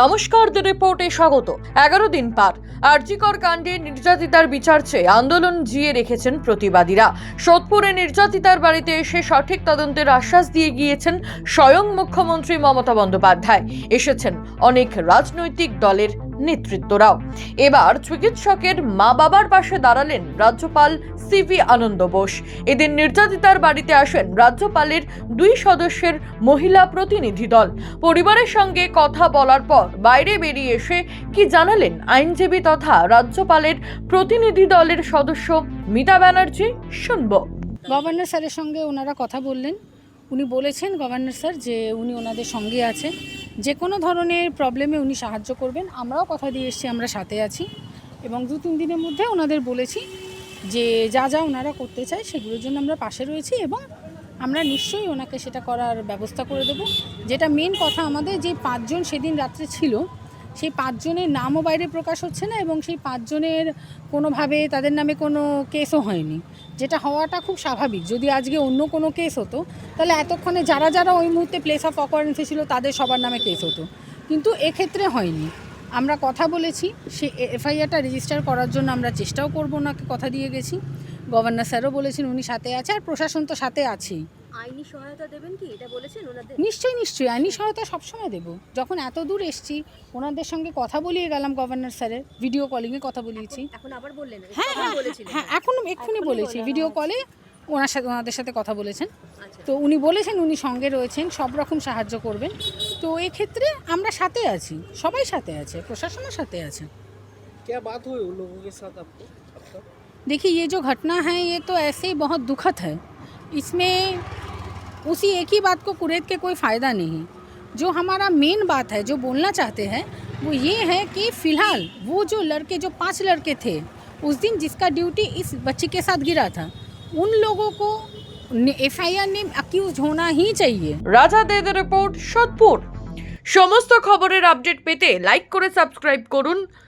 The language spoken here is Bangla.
নমস্কার দ্য রিপোর্টে স্বাগত। এগারো দিন পার। আর্জিকর কাণ্ডে নির্যাতিতার বিচার চেয়ে আন্দোলন জিয়ে রেখেছেন প্রতিবাদীরা। সোদপুরে নির্যাতিতার বাড়িতে এসে সঠিক তদন্তের আশ্বাস দিয়ে গিয়েছেন স্বয়ং মুখ্যমন্ত্রী মমতা বন্দ্যোপাধ্যায়। এসেছেন অনেক রাজনৈতিক দলের নেতৃত্বরাও। এবার চিকিৎসকের মা বাবার পাশে দাঁড়ালেন রাজ্যপাল সিভি আনন্দ বোস। এদিন নির্যাতিতার বাড়িতে আসেন রাজ্যপালের দুই সদস্যের মহিলা প্রতিনিধি দল। পরিবারের সঙ্গে কথা বলার পর বাইরে বেরিয়ে এসে কি জানালেন আইনজীবী তথা রাজ্যপালের প্রতিনিধি দলের সদস্য মিতা ব্যানার্জি, শুনব। গভর্নর স্যারের সঙ্গে ওনারা কথা বললেন। উনি বলেছেন গভর্নর স্যার যে উনি ওনাদের সঙ্গে আছেন। যে কোনো ধরনের প্রবলেমে উনি সাহায্য করবেন। আমরাও কথা দিয়ে এসছি, আমরা সাথে আছি। এবং দু তিন দিনের মধ্যে ওনাদের বলেছি যে যা যা ওনারা করতে চায় সেগুলোর জন্য আমরা পাশে রয়েছি এবং আমরা নিশ্চয়ই ওনাকে সেটা করার ব্যবস্থা করে দেব। যেটা মেন কথা আমাদের যে পাঁচজন সেদিন রাত্রে ছিল সেই পাঁচজনের নামও বাইরে প্রকাশ হচ্ছে না এবং সেই পাঁচজনের কোনোভাবে তাদের নামে কোনো কেসও হয়নি। যেটা হওয়াটা খুব স্বাভাবিক। যদি আজকে অন্য কোনো কেস হতো, তাহলে এতক্ষণে যারা যারা ওই মুহূর্তে প্লেস অফ অকারেন্সে ছিল, তাদের সবার নামে কেস হতো। কিন্তু এক্ষেত্রে হয়নি। আমরা কথা বলেছি, সে এফআইআরটা রেজিস্টার করার জন্য আমরা চেষ্টাও করব ওনাকে কথা দিয়ে গেছি। গভর্নর স্যারও বলেছেন উনি সাথে আছে, আর প্রশাসন তো সাথে আছেই। আইনি সহায়তা দেবেন কি এটা বলেছেন ওনাদের নিশ্চয়ই নিশ্চয়ই আইনি সহায়তা সবসময় দেবো যখন এত দূর এসছি ওনাদের সঙ্গে কথা বলিয়ে গেলাম গভর্নর স্যারের ভিডিও কলিংয়ে কথা বলিয়েছি এখন আবার বললেন হ্যাঁ কখন হ্যাঁ বলেছিলেন হ্যাঁ এখন এক্ষুনি বলেছি ভিডিও কলে ওনার সাথে ওনাদের সাথে কথা বলেছেন আচ্ছা তো উনি বলেছেন উনি সঙ্গে রয়েছেন সব রকম সাহায্য করবেন তো এক্ষেত্রে আমরা সাথে আছি সবাই সাথে আছে প্রশাসনের সাথে আছে क्या बात हुई उन लोगों के साथ आपको अब तक देखिए ये जो घटना है ये तो ऐसे ही बहुत दुखद है इसमें उसी एक ही बात को कुरेद के कोई फ़ायदा नहीं जो हमारा मेन बात है जो बोलना चाहते हैं वो ये है कि फ़िलहाल वो जो लड़के जो पांच लड़के थे उस दिन जिसका ड्यूटी इस बच्ची के साथ गिरा था उन लोगों को एफ आई आर ने अक्यूज होना ही चाहिए রাজা দেদের রিপোর্ট সোদপুর সমস্ত খবরের আপডেট পেতে লাইক করে সাবস্ক্রাইব করুন